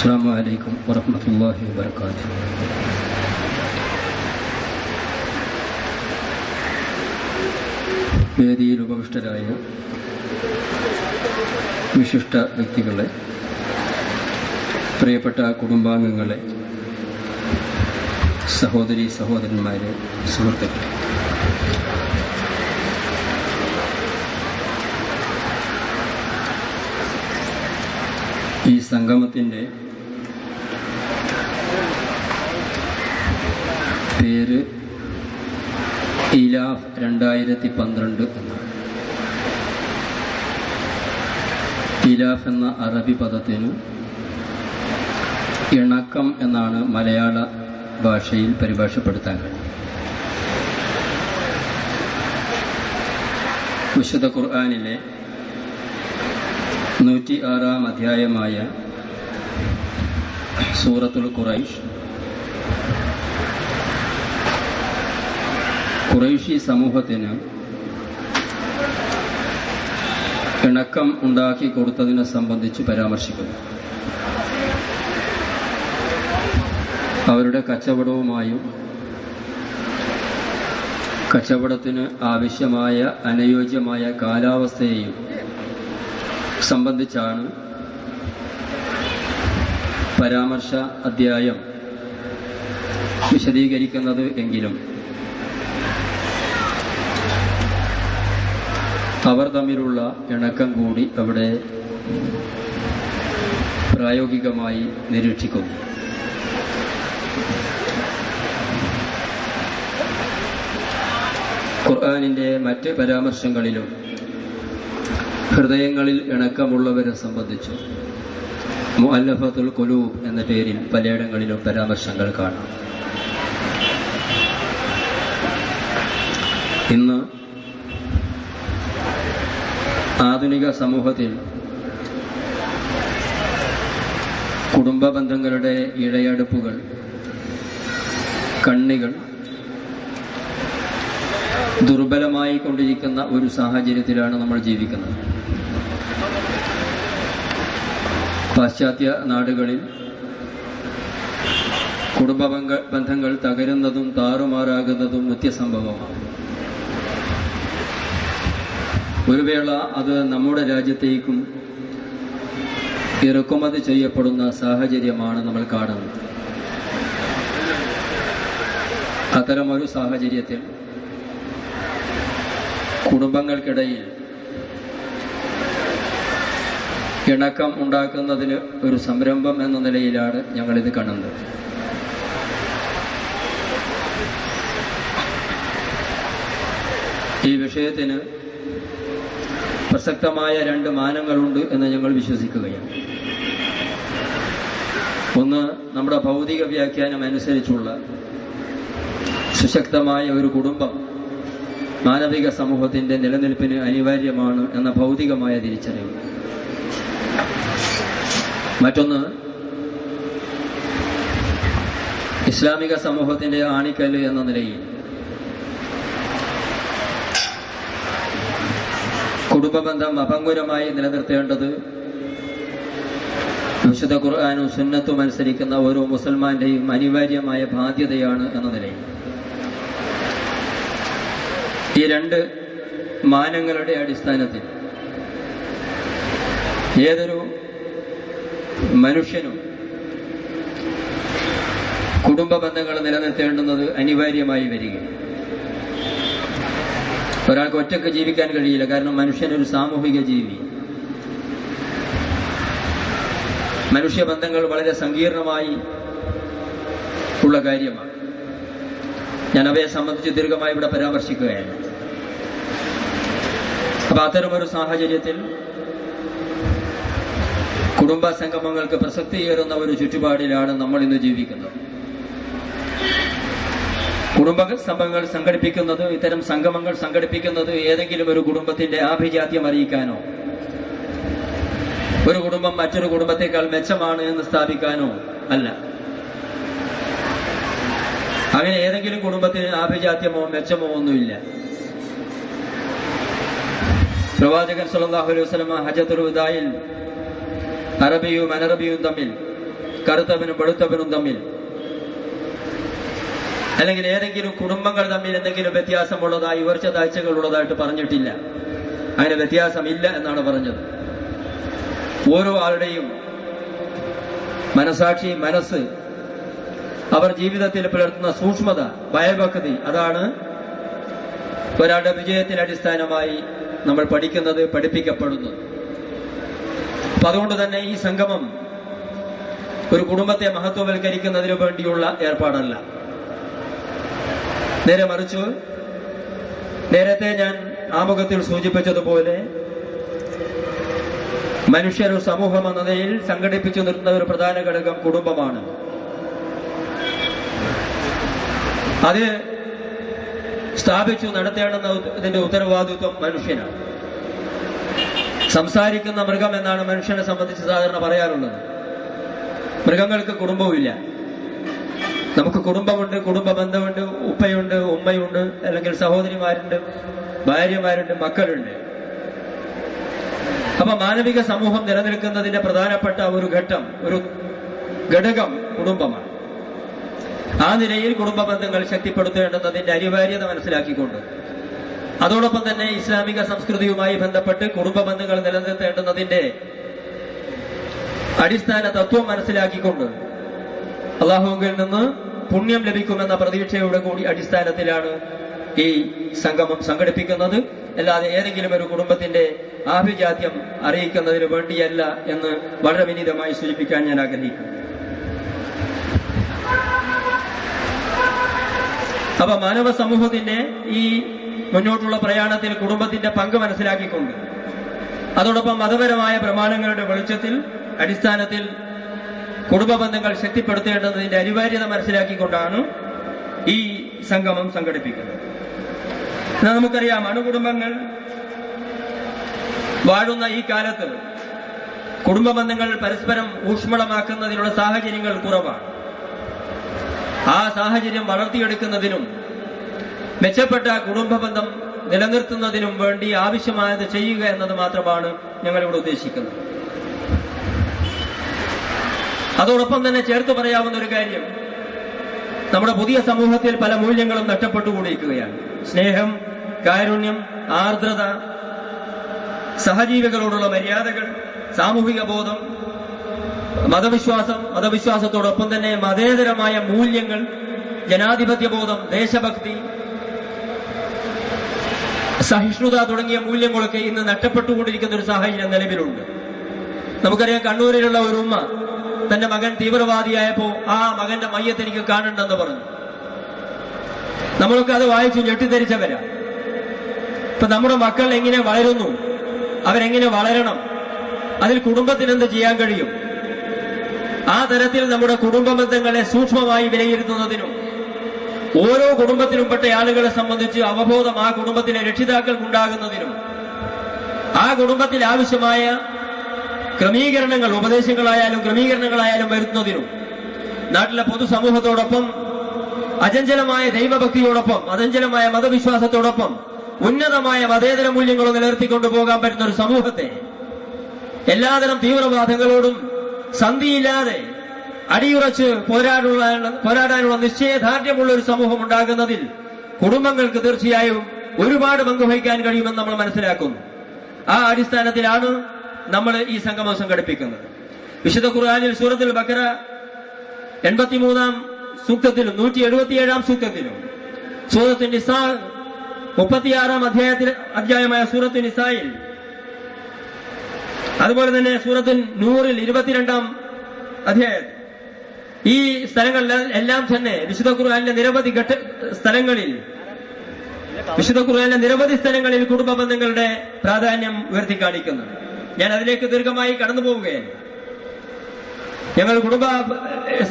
السلام عليكم ورحمة الله وبركاته വേദിയിൽ ഉപവിഷ്ടരായ വിശിഷ്ട വ്യക്തികളെ പ്രിയപ്പെട്ട കുടുംബാംഗങ്ങളെ സഹോദരി സഹോദരന്മാരെ സുഹൃത്തുക്കളെ ഈ സംഗമത്തിൻ്റെ പേര് ഇലാഫ് രണ്ടായിരത്തി പന്ത്രണ്ട് എന്നാണ് ഇലാഫ് എന്ന അറബി പദത്തിന് ഇണക്കം എന്നാണ് മലയാള ഭാഷയിൽ പരിഭാഷപ്പെടുത്താൻ കഴിയും വിശുദ്ധ ഖുർആാനിലെ നൂറ്റി ആറാം അധ്യായമായ സൂറത്തുൽ ഖുറൈഷ് ഖുറൈഷി സമൂഹത്തിന് ഇണക്കം ഉണ്ടാക്കി കൊടുത്തതിനെ സംബന്ധിച്ച് പരാമർശിക്കുന്നു. അവരുടെ കച്ചവടവുമായും കച്ചവടത്തിന് ആവശ്യമായ അനുയോജ്യമായ കാലാവസ്ഥയെയും സംബന്ധിച്ചാണ് പരാമർശ അധ്യായം വിശദീകരിക്കുന്നത് എങ്കിലും അവർ തമ്മിലുള്ള ഇണക്കം കൂടി അവിടെ പ്രായോഗികമായി നിരീക്ഷിക്കുന്നു. ഖുർആാനിന്റെ മറ്റ് പരാമർശങ്ങളിലും ഹൃദയങ്ങളിൽ ഇണക്കമുള്ളവരെ സംബന്ധിച്ച് മുഅല്ലഫത്തുൽ കുലൂബ് എന്ന പേരിൽ പലയിടങ്ങളിലും പരാമർശങ്ങൾ കാണാം. ഇന്ന് ആധുനിക സമൂഹത്തിൽ കുടുംബ ബന്ധങ്ങളുടെ ഇഴയടുപ്പുകൾ കണ്ണികൾ ദുർബലമായി കൊണ്ടിരിക്കുന്ന ഒരു സാഹചര്യത്തിലാണ് നമ്മൾ ജീവിക്കുന്നത്. പാശ്ചാത്യ നാടുകളിൽ കുടുംബ ബന്ധങ്ങൾ തകരുന്നതും താറുമാറാകുന്നതും നിത്യസംഭവമാണ് ഒരു വേള അത് നമ്മുടെ രാജ്യത്തേക്കും ഇറക്കുമതി ചെയ്യപ്പെടുന്ന സാഹചര്യമാണ് നമ്മൾ കാണുന്നത്. അത്തരമൊരു സാഹചര്യത്തിൽ കുടുംബങ്ങൾക്കിടയിൽ ഇണക്കം ഉണ്ടാക്കുന്നതിന് ഒരു സംരംഭം എന്ന നിലയിലാണ് ഞങ്ങളിത് കാണുന്നത്. ഈ വിഷയത്തിന് പ്രസക്തമായ രണ്ട് മാനങ്ങളുണ്ട് എന്ന് ഞങ്ങൾ വിശ്വസിക്കുകയാണ്. ഒന്ന് നമ്മുടെ ഭൗതിക വ്യാഖ്യാനം അനുസരിച്ചുള്ള സുശക്തമായ ഒരു കുടുംബം മാനവിക സമൂഹത്തിന്റെ നിലനിൽപ്പിന് അനിവാര്യമാണ് എന്ന ഭൗതികമായ തിരിച്ചറിവ്. മറ്റൊന്ന് ഇസ്ലാമിക സമൂഹത്തിന്റെ ആണിക്കല്ല് എന്ന നിലയിൽ കുടുംബബന്ധം അപങ്കുരമായി നിലനിർത്തേണ്ടത് വിശുദ്ധ ഖുർആാനും സുന്നത്തും അനുസരിക്കുന്ന ഓരോ മുസൽമാന്റെയും അനിവാര്യമായ ബാധ്യതയാണ് എന്ന നിലയിൽ. ഈ രണ്ട് മാനങ്ങളുടെ അടിസ്ഥാനത്തിൽ ഏതൊരു മനുഷ്യനും കുടുംബ ബന്ധങ്ങൾ നിലനിർത്തേണ്ടുന്നത് അനിവാര്യമായി വരികയും ഒരാൾക്ക് ഒറ്റയ്ക്ക് ജീവിക്കാൻ കഴിയില്ല. കാരണം മനുഷ്യൻ ഒരു സാമൂഹിക ജീവി. മനുഷ്യബന്ധങ്ങൾ വളരെ സങ്കീർണമായി ഉള്ള കാര്യമാണ്. ഞാൻ അവയെ സംബന്ധിച്ച് ദീർഘമായി ഇവിടെ പരാമർശിക്കുകയാണ്. അപ്പൊ അത്തരമൊരു സാഹചര്യത്തിൽ കുടുംബ സംഗമങ്ങൾക്ക് പ്രസക്തിയേറുന്ന ഒരു ചുറ്റുപാടിലാണ് നമ്മൾ ഇന്ന് ജീവിക്കുന്നത്. കുടുംബ സംഘങ്ങൾ സംഘടിപ്പിക്കുന്നത് ഇത്തരം സംഗമങ്ങൾ സംഘടിപ്പിക്കുന്നത് ഏതെങ്കിലും ഒരു കുടുംബത്തിന്റെ ആഭിജാത്യം അറിയിക്കാനോ ഒരു കുടുംബം മറ്റൊരു കുടുംബത്തെക്കാൾ മെച്ചമാണ് എന്ന് സ്ഥാപിക്കാനോ അല്ല. അങ്ങനെ ഏതെങ്കിലും കുടുംബത്തിന് ആഭിജാത്യമോ മെച്ചമോ ഒന്നുമില്ല. പ്രവാചകൻ സല്ലല്ലാഹു അലൈഹി വസ്ലമ ഹജ്ജത്തുൽ വിദായിൽ അറബിയും അനറബിയും തമ്മിൽ കറുത്തവനും വെളുത്തവനും തമ്മിൽ അല്ലെങ്കിൽ ഏതെങ്കിലും കുടുംബങ്ങൾ തമ്മിൽ എന്തെങ്കിലും വ്യത്യാസമുള്ളതായി ഉയർച്ച താഴ്ചകൾ ഉള്ളതായിട്ട് പറഞ്ഞിട്ടില്ല. അങ്ങനെ വ്യത്യാസമില്ല എന്നാണ് പറഞ്ഞത്. ഓരോ ആളുടെയും മനസാക്ഷി മനസ്സ് അവർ ജീവിതത്തിൽ പുലർത്തുന്ന സൂക്ഷ്മത ഭയഭക്തി അതാണ് ഒരാളുടെ വിജയത്തിന് അടിസ്ഥാനമായി നമ്മൾ പഠിക്കുന്നത് പഠിപ്പിക്കപ്പെടുന്നത്. അപ്പൊ അതുകൊണ്ട് തന്നെ ഈ സംഗമം ഒരു കുടുംബത്തെ മഹത്വവൽക്കരിക്കുന്നതിനു വേണ്ടിയുള്ള ഏർപ്പാടല്ല. നേരെ മറിച്ച്. നേരത്തെ ഞാൻ ആമുഖത്തിൽ സൂചിപ്പിച്ചതുപോലെ മനുഷ്യർ സമൂഹം എന്ന നിലയിൽ സംഘടിപ്പിച്ചു നിർത്തുന്ന ഒരു പ്രധാന ഘടകം കുടുംബമാണ്. അത് സ്ഥാപിച്ചു നടത്തേണ്ടുന്ന ഇതിന്റെ ഉത്തരവാദിത്വം മനുഷ്യനാണ്. സംസാരിക്കുന്ന മൃഗം എന്നാണ് മനുഷ്യനെ സംബന്ധിച്ച് സാധാരണ പറയാറുള്ളത്. മൃഗങ്ങൾക്ക് കുടുംബവുമില്ല. നമുക്ക് കുടുംബമുണ്ട് കുടുംബ ബന്ധമുണ്ട് ഉപ്പയുണ്ട് ഉമ്മയുണ്ട് അല്ലെങ്കിൽ സഹോദരിമാരുണ്ട് ഭാര്യമാരുണ്ട് മക്കളുണ്ട്. അപ്പൊ മാനവിക സമൂഹം നിലനിൽക്കുന്നതിന്റെ പ്രധാനപ്പെട്ട ഒരു ഘട്ടം ഒരു ഘടകം കുടുംബമാണ്. ആ നിലയിൽ കുടുംബ ബന്ധങ്ങൾ ശക്തിപ്പെടുത്തേണ്ടതിന്റെ അനിവാര്യത മനസ്സിലാക്കിക്കൊണ്ട് അതോടൊപ്പം തന്നെ ഇസ്ലാമിക സംസ്കൃതിയുമായി ബന്ധപ്പെട്ട് കുടുംബ ബന്ധങ്ങൾ നിലനിർത്തേണ്ടുന്നതിന്റെ അടിസ്ഥാന തത്വം മനസ്സിലാക്കിക്കൊണ്ട് അള്ളാഹുവിൽ നിന്ന് പുണ്യം ലഭിക്കുമെന്ന പ്രതീക്ഷയോടെ കൂടി അടിസ്ഥാനത്തിലാണ് ഈ സംഗമം സംഘടിപ്പിക്കുന്നത്. അല്ലാതെ ഏതെങ്കിലും ഒരു കുടുംബത്തിന്റെ ആഭിജാത്യം അറിയിക്കുന്നതിന് വേണ്ടിയല്ല എന്ന് വളരെ വിനീതമായി സൂചിപ്പിക്കാൻ ഞാൻ ആഗ്രഹിക്കുന്നു. അപ്പൊ മാനവ സമൂഹത്തിന്റെ ഈ മുന്നോട്ടുള്ള പ്രയാണത്തിൽ കുടുംബത്തിന്റെ പങ്ക് മനസ്സിലാക്കിക്കൊണ്ട് അതോടൊപ്പം മതപരമായ പ്രമാണങ്ങളുടെ വെളിച്ചത്തിൽ അടിസ്ഥാനത്തിൽ കുടുംബ ബന്ധങ്ങൾ ശക്തിപ്പെടുത്തേണ്ടതിന്റെ അനിവാര്യത മനസ്സിലാക്കിക്കൊണ്ടാണ് ഈ സംഗമം സംഘടിപ്പിക്കുന്നത്. എന്നാൽ നമുക്കറിയാം അണുകുടുംബങ്ങൾ വാഴുന്ന ഈ കാലത്ത് കുടുംബ ബന്ധങ്ങൾ പരസ്പരം ഊഷ്മളമാക്കുന്നതിനുള്ള സാഹചര്യങ്ങൾ കുറവാണ്. ആ സാഹചര്യം വളർത്തിയെടുക്കുന്നതിനും മെച്ചപ്പെട്ട കുടുംബ ബന്ധം നിലനിർത്തുന്നതിനും വേണ്ടി ആവശ്യമായത് ചെയ്യുക എന്നത് മാത്രമാണ് ഞങ്ങളിവിടെ ഉദ്ദേശിക്കുന്നത്. അതോടൊപ്പം തന്നെ ചേർത്ത് പറയാവുന്ന ഒരു കാര്യം. നമ്മുടെ പുതിയ സമൂഹത്തിൽ പല മൂല്യങ്ങളും നഷ്ടപ്പെട്ടുകൊണ്ടിരിക്കുകയാണ് സ്നേഹം കാരുണ്യം ആർദ്രത സഹജീവികളോടുള്ള മര്യാദകൾ സാമൂഹിക ബോധം മതവിശ്വാസം മതവിശ്വാസത്തോടൊപ്പം തന്നെ മതേതരമായ മൂല്യങ്ങൾ ജനാധിപത്യ ബോധം ദേശഭക്തി സഹിഷ്ണുത തുടങ്ങിയ മൂല്യങ്ങളൊക്കെ ഇന്ന് നഷ്ടപ്പെട്ടുകൊണ്ടിരിക്കുന്ന ഒരു സാഹചര്യം നിലവിലുണ്ട്. നമുക്കറിയാം കണ്ണൂരിലുള്ള ഒരു ഉമ്മ തന്റെ മകൻ തീവ്രവാദിയായപ്പോ ആ മകന്റെ മയ്യത്ത് എനിക്ക് കാണണ്ടെന്ന് പറഞ്ഞു. നമ്മളൊക്കെ അത് വായിച്ചു ഞെട്ടിദ്ധരിച്ചവരാ. ഇപ്പൊ നമ്മുടെ മക്കൾ എങ്ങനെ വളരുന്നു? അവരെങ്ങനെ വളരണം? അതിൽ കുടുംബത്തിന് എന്ത് ചെയ്യാൻ കഴിയും? ആ തരത്തിൽ നമ്മുടെ കുടുംബ ബന്ധങ്ങളെ സൂക്ഷ്മമായി വിലയിരുത്തുന്നതിനും ഓരോ കുടുംബത്തിലും പെട്ട ആളുകളെ സംബന്ധിച്ച് അവബോധം ആ കുടുംബത്തിലെ രക്ഷിതാക്കൾക്കുണ്ടാകുന്നതിനും ആ കുടുംബത്തിൽ ആവശ്യമായ ക്രമീകരണങ്ങൾ ഉപദേശങ്ങളായാലും ക്രമീകരണങ്ങളായാലും വരുത്തുന്നതിനും നാട്ടിലെ പൊതുസമൂഹത്തോടൊപ്പം അചഞ്ചലമായ ദൈവഭക്തിയോടൊപ്പം അചഞ്ചലമായ മതവിശ്വാസത്തോടൊപ്പം ഉന്നതമായ മതേതര മൂല്യങ്ങളും നിലനിർത്തിക്കൊണ്ടു പോകാൻ പറ്റുന്ന ഒരു സമൂഹത്തെ എല്ലാതരം തീവ്രവാദങ്ങളോടും സന്ധിയില്ലാതെ അടിയുറച്ച് പോരാടുള്ള പോരാടാനുള്ള നിശ്ചയദാർഢ്യമുള്ള ഒരു സമൂഹം ഉണ്ടാകുന്നതിൽ കുടുംബങ്ങൾക്ക് തീർച്ചയായും ഒരുപാട് പങ്കുവഹിക്കാൻ കഴിയുമെന്ന് നമ്മൾ മനസ്സിലാക്കുന്നു. ആ അടിസ്ഥാനത്തിലാണ് നമ്മൾ ഈ സംഗമം സംഘടിപ്പിക്കുന്നത് വിശുദ്ധ ഖുർആാനിൽ സൂറത്തുൽ ബക്കര എൺപത്തിമൂന്നാം സൂക്തത്തിലും നൂറ്റി എഴുപത്തിയേഴാം സൂക്തത്തിലും സൂറത്തു നിസാ മുപ്പത്തിയാറാം അധ്യായത്തിൽ അധ്യായമായ സൂറത്തു നിസായിൽ അതുപോലെ തന്നെ സൂറത്തുൽ നൂറിൽ ഇരുപത്തിരണ്ടാം അധ്യായത്തിൽ ഈ സ്ഥലങ്ങളിൽ എല്ലാം തന്നെ വിശുദ്ധ ഖുർആാനിലെ നിരവധി ഘട്ട സ്ഥലങ്ങളിൽ വിശുദ്ധ ഖുർആാനിലെ നിരവധി സ്ഥലങ്ങളിൽ കുടുംബ ബന്ധങ്ങളുടെ പ്രാധാന്യം ഉയർത്തി കാണിക്കുന്നു ഞാൻ അതിലേക്ക് ദീർഘമായി കടന്നു പോവുകയാണ്. ഞങ്ങൾ കുടുംബ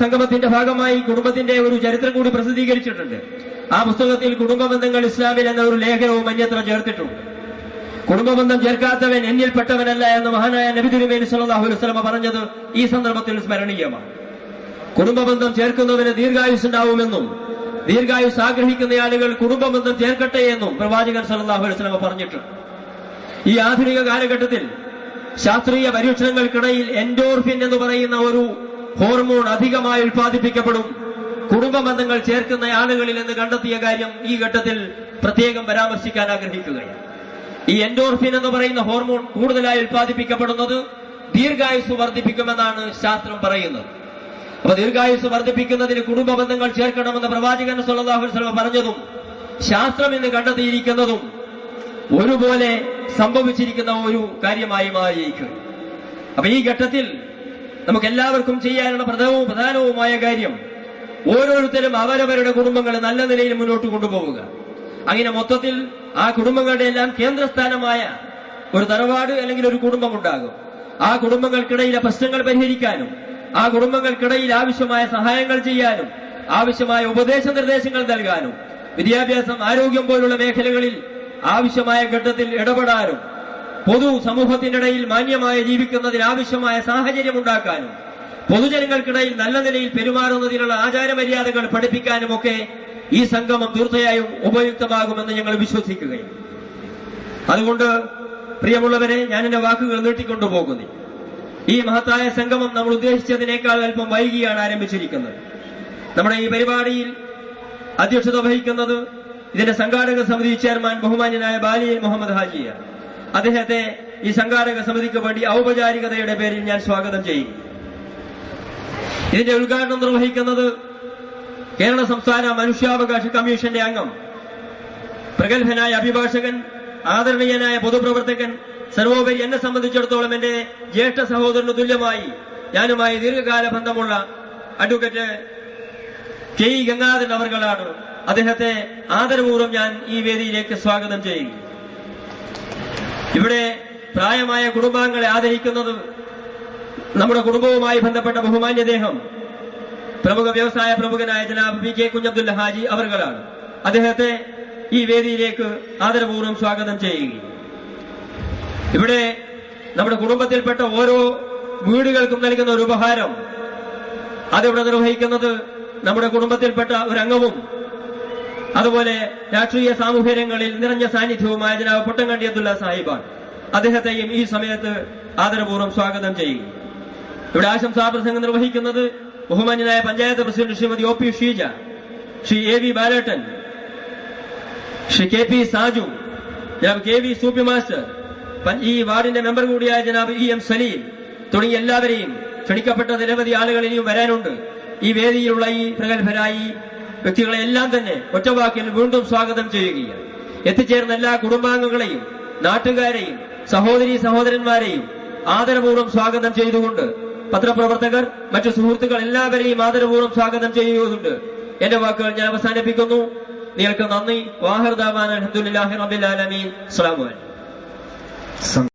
സംഗമത്തിന്റെ ഭാഗമായി കുടുംബത്തിന്റെ ഒരു ചരിത്രം കൂടി പ്രസിദ്ധീകരിച്ചിട്ടുണ്ട്. ആ പുസ്തകത്തിൽ കുടുംബ ബന്ധങ്ങൾ ഇസ്ലാമിൽ എന്ന ഒരു ലേഖനവും അന്യത്ര ചേർത്തിട്ടുണ്ട്. കുടുംബബന്ധം ചേർക്കാത്തവൻ എന്നിൽപ്പെട്ടവനല്ല എന്ന് മഹാനായ നബി തിരുമേനി സല്ലാഹു അലുസ്ലമ പറഞ്ഞത് ഈ സന്ദർഭത്തിൽ സ്മരണീയമാണ്. കുടുംബബന്ധം ചേർക്കുന്നവന് ദീർഘായുസ് ഉണ്ടാവുമെന്നും ദീർഘായുസ് ആഗ്രഹിക്കുന്ന ആളുകൾ കുടുംബബന്ധം ചേർക്കട്ടെ എന്നും പ്രവാചകൻ സല്ലാഹു അലുസ്ലമ പറഞ്ഞിട്ടുണ്ട്. ഈ ആധുനിക കാലഘട്ടത്തിൽ ശാസ്ത്രീയ പരീക്ഷണങ്ങൾക്കിടയിൽ എൻഡോർഫിൻ എന്ന് പറയുന്ന ഒരു ഹോർമോൺ അധികമായി ഉൽപ്പാദിപ്പിക്കപ്പെടും. കുടുംബ ബന്ധങ്ങൾ ചേർക്കുന്ന ആളുകളിൽ എന്ന് കണ്ടെത്തിയ കാര്യം ഈ ഘട്ടത്തിൽ പ്രത്യേകം പരാമർശിക്കാൻ ആഗ്രഹിക്കുകയാണ്. ഈ എൻഡോർഫിൻ എന്ന് പറയുന്ന ഹോർമോൺ കൂടുതലായി ഉൽപ്പാദിപ്പിക്കപ്പെടുന്നത് ദീർഘായുസ് വർദ്ധിപ്പിക്കുമെന്നാണ് ശാസ്ത്രം പറയുന്നത്. അപ്പൊ ദീർഘായുസ് വർദ്ധിപ്പിക്കുന്നതിന് കുടുംബ ബന്ധങ്ങൾ ചേർക്കണമെന്ന് പ്രവാചകൻ സുല്ലാഹുസ്ലമ പറഞ്ഞതും ശാസ്ത്രം ഇന്ന് കണ്ടെത്തിയിരിക്കുന്നതും ഒരുപോലെ സംഭവിച്ചിരിക്കുന്ന ഒരു കാര്യമായി മാറിയിരിക്കും അപ്പൊ ഈ ഘട്ടത്തിൽ നമുക്ക് എല്ലാവർക്കും ചെയ്യാനുള്ള പ്രധാനവും പ്രധാനവുമായ കാര്യം ഓരോരുത്തരും അവരവരുടെ കുടുംബങ്ങളെ നല്ല നിലയിൽ മുന്നോട്ട് കൊണ്ടുപോവുക. അങ്ങനെ മൊത്തത്തിൽ ആ കുടുംബങ്ങളുടെ എല്ലാം കേന്ദ്രസ്ഥാനമായ ഒരു തറവാട് അല്ലെങ്കിൽ ഒരു കുടുംബം ഉണ്ടാകും. ആ കുടുംബങ്ങൾക്കിടയിലെ പ്രശ്നങ്ങൾ പരിഹരിക്കാനും ആ കുടുംബങ്ങൾക്കിടയിൽ ആവശ്യമായ സഹായങ്ങൾ ചെയ്യാനും ആവശ്യമായ ഉപദേശ നിർദ്ദേശങ്ങൾ നൽകാനും വിദ്യാഭ്യാസം ആരോഗ്യം പോലുള്ള മേഖലകളിൽ ആവശ്യമായ ഘട്ടത്തിൽ ഇടപെടാനും പൊതു സമൂഹത്തിനിടയിൽ മാന്യമായി ജീവിക്കുന്നതിന് ആവശ്യമായ സാഹചര്യം ഉണ്ടാക്കാനും പൊതുജനങ്ങൾക്കിടയിൽ നല്ല നിലയിൽ പെരുമാറുന്നതിനുള്ള ആചാരമര്യാദകൾ പഠിപ്പിക്കാനുമൊക്കെ ഈ സംഗമം തീർച്ചയായും ഉപയുക്തമാകുമെന്ന് ഞങ്ങൾ വിശ്വസിക്കുകയും അതുകൊണ്ട് പ്രിയമുള്ളവരെ ഞാൻ എന്റെ വാക്കുകൾ നീട്ടിക്കൊണ്ടുപോകുന്നു ഈ മഹത്തായ സംഗമം നമ്മൾ ഉദ്ദേശിച്ചതിനേക്കാൾ അല്പം വൈകിയാണ് ആരംഭിച്ചിരിക്കുന്നത്. നമ്മുടെ ഈ പരിപാടിയിൽ അധ്യക്ഷത വഹിക്കുന്നത് ഇതിന്റെ സംഘാടക സമിതി ചെയർമാൻ ബഹുമാന്യനായ ബാലിയൻ മുഹമ്മദ് ഹാജിയ. അദ്ദേഹത്തെ ഈ സംഘാടക സമിതിക്ക് വേണ്ടി ഔപചാരികതയുടെ പേരിൽ ഞാൻ സ്വാഗതം ചെയ്യും. ഇതിന്റെ ഉദ്ഘാടനം നിർവഹിക്കുന്നത് കേരള സംസ്ഥാന മനുഷ്യാവകാശ കമ്മീഷന്റെ അംഗം പ്രഗത്ഭനായ അഭിഭാഷകൻ ആദരണീയനായ പൊതുപ്രവർത്തകൻ സർവോപരി എന്നെ സംബന്ധിച്ചിടത്തോളം എന്റെ ജ്യേഷ്ഠ സഹോദരന് തുല്യമായി ഞാനുമായി ദീർഘകാല ബന്ധമുള്ള അഡ്വക്കേറ്റ് കെ ഗംഗാധരൻ അവർകളാണ് അദ്ദേഹത്തെ ആദരപൂർവം ഞാൻ ഈ വേദിയിലേക്ക് സ്വാഗതം ചെയ്യുന്നു. ഇവിടെ പ്രായമായ കുടുംബാംഗങ്ങളെ ആദരിക്കുന്നത് നമ്മുടെ കുടുംബവുമായി ബന്ധപ്പെട്ട ബഹുമാന്യ ദേഹം പ്രമുഖ വ്യവസായ പ്രമുഖനായ ജനാബ് പി കെ കുഞ്ഞബ്ദുല്ല ഹാജി അവർകളാണ്. അദ്ദേഹത്തെ ഈ വേദിയിലേക്ക് ആദരപൂർവം സ്വാഗതം ചെയ്യുക ഇവിടെ നമ്മുടെ കുടുംബത്തിൽപ്പെട്ട ഓരോ വീടുകൾക്കും നൽകുന്ന ഒരു ഉപഹാരം അതിവിടെ നിർവഹിക്കുന്നത് നമ്മുടെ കുടുംബത്തിൽപ്പെട്ട ഒരു അംഗവും അതുപോലെ രാഷ്ട്രീയ സാമൂഹ്യ രംഗങ്ങളിൽ നിറഞ്ഞ സാന്നിധ്യവുമായ ജനാബ് പൊട്ടങ്കണ്ടി അബ്ദുള്ള സാഹിബാണ്. അദ്ദേഹത്തെയും ഈ സമയത്ത് ആദരപൂർവം സ്വാഗതം ചെയ്യും. ഇവിടെ ആശംസാ പ്രസംഗം നിർവഹിക്കുന്നത് ബഹുമാന്യനായ panchayat president Shrimati O P Sheeja Shri A V Balettan Shri K P Saju ജനാബ് K V Soopy master ഈ വാർഡിന്റെ മെമ്പർ കൂടിയായ ജനാബ് ഇ എം സലീം തുടങ്ങി എല്ലാവരെയും ക്ഷണിക്കപ്പെട്ട നിരവധി ആളുകൾ ഇനിയും വരാനുണ്ട്. ഈ വേദിയിലുള്ള ഈ പ്രഗത്ഭരായ ഈ വ്യക്തികളെ എല്ലാം തന്നെ ഒറ്റവാക്കിൽ വീണ്ടും സ്വാഗതം ചെയ്യുകയാണ്. എത്തിച്ചേർന്ന എല്ലാ കുടുംബാംഗങ്ങളെയും നാട്ടുകാരെയും സഹോദരി സഹോദരന്മാരെയും ആദരപൂർവം സ്വാഗതം ചെയ്തുകൊണ്ട് പത്രപ്രവർത്തകർ മറ്റു സുഹൃത്തുക്കൾ എല്ലാവരെയും ആദരപൂർവം സ്വാഗതം ചെയ്യുന്നുണ്ട് എന്റെ വാക്കുകൾ ഞാൻ അവസാനിപ്പിക്കുന്നു. നിങ്ങൾക്ക് നന്ദി. വാഹർദാബാൻ അലഹമുല്ലാഹി റബിൻ സം-